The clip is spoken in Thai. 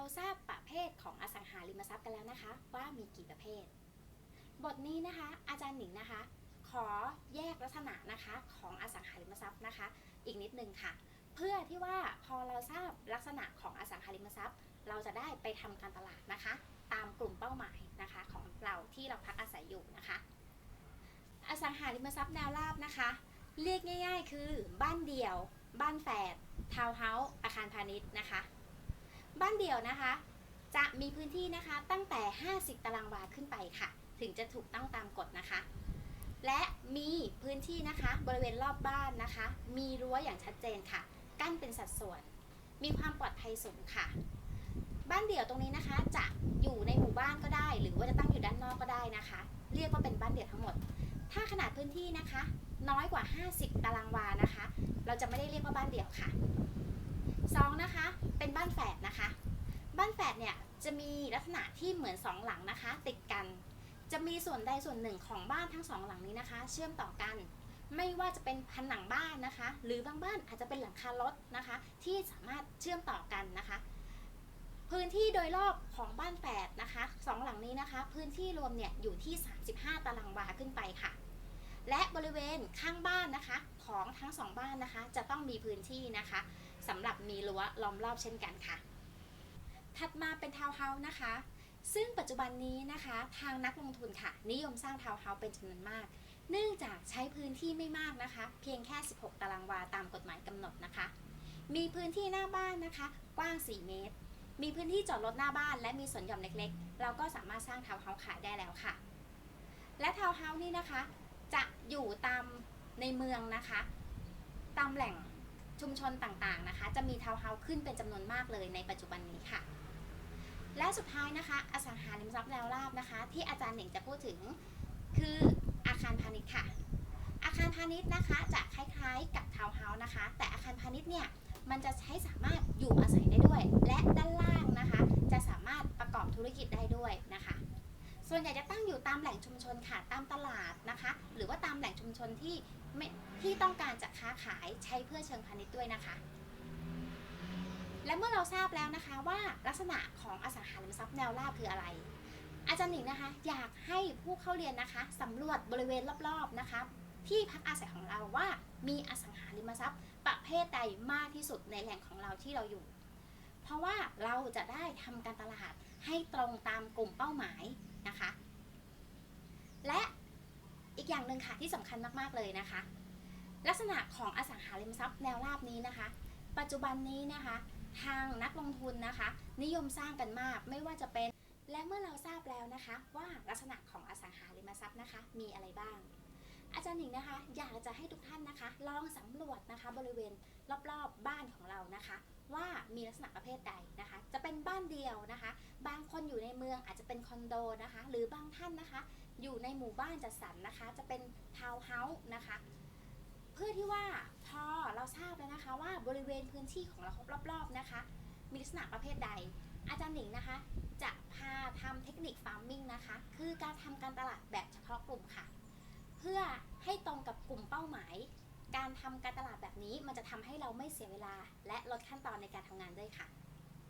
เราทราบประเภทของอสังหาริมทรัพย์กันแล้วนะคะ ว่ามีกี่ประเภท บทนี้นะคะ อาจารย์หนิงนะคะ ขอแยกลักษณะนะคะของอสังหาริมทรัพย์นะคะ อีกนิดนึงค่ะ เพื่อที่ว่าพอเราทราบลักษณะของอสังหาริมทรัพย์ เราจะได้ไปทำการตลาดนะคะ ตามกลุ่มเป้าหมายนะคะของเราที่เราพักอาศัยอยู่นะคะ อสังหาริมทรัพย์แนวราบนะคะ เรียกง่าย ๆ คือบ้านเดี่ยว บ้านแฝดทาวน์เฮาส์อาคารพาณิชย์นะคะ บ้านเดี่ยวนะคะ จะมีพื้นที่นะคะตั้งแต่ 50 ตารางวาขึ้นไปค่ะ ถึงจะถูกต้องตามกฎนะคะ และมีพื้นที่นะคะบริเวณรอบบ้านนะคะ มีรั้วอย่างชัดเจนค่ะ กั้นเป็นสัดส่วน มีความปลอดภัยสูงค่ะ บ้านเดี่ยวตรงนี้นะคะ จะอยู่ในหมู่บ้านก็ได้ หรือว่าจะตั้งอยู่ด้านนอกก็ได้นะคะ เรียกว่าเป็นบ้านเดี่ยวทั้งหมด ถ้าขนาดพื้นที่นะคะ น้อยกว่า 50 ตารางวานะคะ เราจะไม่ได้เรียกว่าบ้านเดี่ยวค่ะ สองนะคะ เป็นบ้านแฝดนะคะ บ้านแฝดเนี่ยจะมีลักษณะที่เหมือนสองหลังนะคะ ติดกัน จะมีส่วนใดส่วนหนึ่งของบ้านทั้งสองหลังนี้นะคะ เชื่อมต่อกัน ไม่ว่าจะเป็นผนังบ้านนะคะ หรือบางบ้านอาจจะเป็นหลังคารถนะคะ ที่สามารถเชื่อมต่อกันนะคะ พื้นที่โดยรอบของบ้านแฝดนะคะสองหลังนี้นะคะ พื้นที่รวมเนี่ยอยู่ที่ 35 ตารางวาขึ้นไปค่ะ และบริเวณข้างบ้านนะคะ ของทั้งสองบ้านนะคะ จะต้องมีพื้นที่นะคะสำหรับมีรั้วล้อมรอบเช่นกันค่ะ ถัดมาเป็นทาวน์เฮาส์นะคะ ซึ่งปัจจุบันนี้นะคะ ทางนักลงทุนค่ะ นิยมสร้างทาวน์เฮาส์เป็นจำนวนมาก เนื่องจากใช้พื้นที่ไม่มากนะคะ เพียงแค่ 16 ตารางวาตามกฎหมายกำหนดนะคะ มีพื้นที่หน้าบ้านนะคะ กว้าง 4 เมตร มีพื้นที่จอดรถหน้าบ้าน และมีสวนหย่อมเล็กๆ เราก็สามารถสร้างทาวน์เฮาส์ขายได้แล้วค่ะ และทาวน์เฮาส์นี่นะคะ จะอยู่ตามในเมืองนะคะ ตามแหล่งชุมชนต่างๆนะคะ จะมีทาวน์เฮาส์ขึ้นเป็นจำนวนมากเลยในปัจจุบันนี้ค่ะ และสุดท้ายนะคะ อสังหาริมทรัพย์แนวราบนะคะ ที่อาจารย์เหน่งจะพูดถึงคืออาคารพาณิชย์ค่ะ อาคารพาณิชย์นะคะ จะคล้ายๆกับทาวน์เฮาส์นะคะ แต่อาคารพาณิชย์เนี่ยมันจะใช้สามารถอยู่อาศัยได้ด้วย และด้านล่างนะคะ จะสามารถประกอบธุรกิจได้ ส่วนใหญ่จะตั้งอยู่ตามแหล่งชุมชนค่ะตามตลาดนะคะ หรือว่าตามแหล่งชุมชนที่ไม่ที่ต้องการจะค้าขายใช้เพื่อเชิงพาณิชย์ด้วยนะคะ และเมื่อเราทราบแล้วนะคะว่าลักษณะของอสังหาริมทรัพย์แนวราบคืออะไร อาจารย์หนิงนะคะ อยากให้ผู้เข้าเรียนนะคะสำรวจบริเวณรอบๆนะคะ ที่พักอาศัยของเราว่ามีอสังหาริมทรัพย์ ประเภทใดมากที่สุดในแหล่งของเราที่เราอยู่ เพราะว่าเราจะได้ทำการตลาดให้ตรงตามกลุ่มเป้าหมายนะคะ และ อย่างหนึ่งค่ะที่สำคัญมากๆเลยนะคะ ลักษณะของอสังหาริมทรัพย์แนวราบนี้นะคะ ปัจจุบันนี้นะคะ ทางนักลงทุนนะคะ นิยมสร้างกันมากไม่ว่าจะเป็น และเมื่อเราทราบแล้วนะคะ ว่าลักษณะของอสังหาริมทรัพย์นะคะ มีอะไรบ้าง อาจารย์หนิงนะคะ อยากจะให้ทุกท่านนะคะ ลองสำรวจนะคะ บริเวณรอบๆบบ้านของเรานะคะ ว่ามีลักษณะประเภทใดนะคะ จะเป็นบ้านเดียวนะคะ บ้าง คนอยู่ในเมืองอาจจะเป็นคอนโดนะคะ หรือบางท่านนะคะ อยู่ในหมู่บ้านจัดสรรนะคะ จะเป็นทาวน์เฮาส์นะคะ เพื่อที่ว่าพอเราทราบแล้วนะคะว่าบริเวณพื้นที่ของเรารอบๆนะคะ มีลักษณะประเภทใด อาจารย์หนิงนะคะ จะพาทำเทคนิคฟาร์มมิ่งนะคะ คือการทำการตลาดแบบเฉพาะกลุ่มค่ะ เพื่อให้ตรงกับกลุ่มเป้าหมาย การทำการตลาดแบบนี้มันจะทำให้เราไม่เสียเวลา และลดขั้นตอนในการทำงานด้วยค่ะ